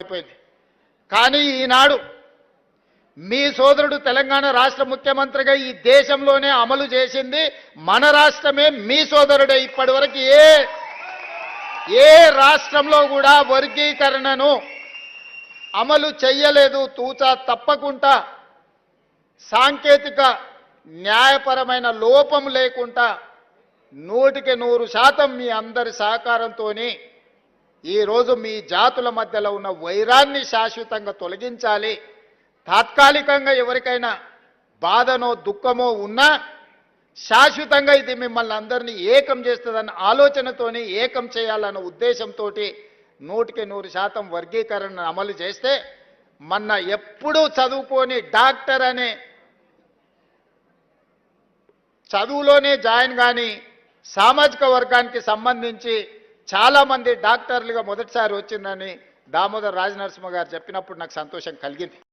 అయిపోయింది. కానీ ఈనాడు మీ సోదరుడు తెలంగాణ రాష్ట్ర ముఖ్యమంత్రిగా ఈ దేశంలోనే అమలు చేసింది మన రాష్ట్రమే మీ సోదరుడే ఇప్పటి వరకు ఏ ఏ రాష్ట్రంలో కూడా వర్గీకరణను అమలు చెయ్యలేదు. తూచా తప్పకుండా సాంకేతిక న్యాయపరమైన లోపం లేకుండా నూటికి నూరు శాతం మీ అందరి సహకారంతోనే ఈరోజు మీ జాతుల మధ్యలో ఉన్న వైరాన్ని శాశ్వతంగా తొలగించాలి. తాత్కాలికంగా ఎవరికైనా బాధనో దుఃఖమో ఉన్నా శాశ్వతంగా ఇది మిమ్మల్ని అందరినీ ఏకం చేస్తుందన్న ఆలోచనతోని ఏకం చేయాలన్న ఉద్దేశంతో నూటికి నూరు శాతం వర్గీకరణను అమలు చేస్తే మొన్న ఎప్పుడూ చదువుకొని డాక్టర్ అనే చదువులోనే జాయిన్ కానీ సామాజిక వర్గానికి సంబంధించి చాలామంది డాక్టర్లుగా మొదటిసారి వచ్చిందని దామోదర్ రాజనరసింహ గారు చెప్పినప్పుడు నాకు సంతోషం కలిగింది.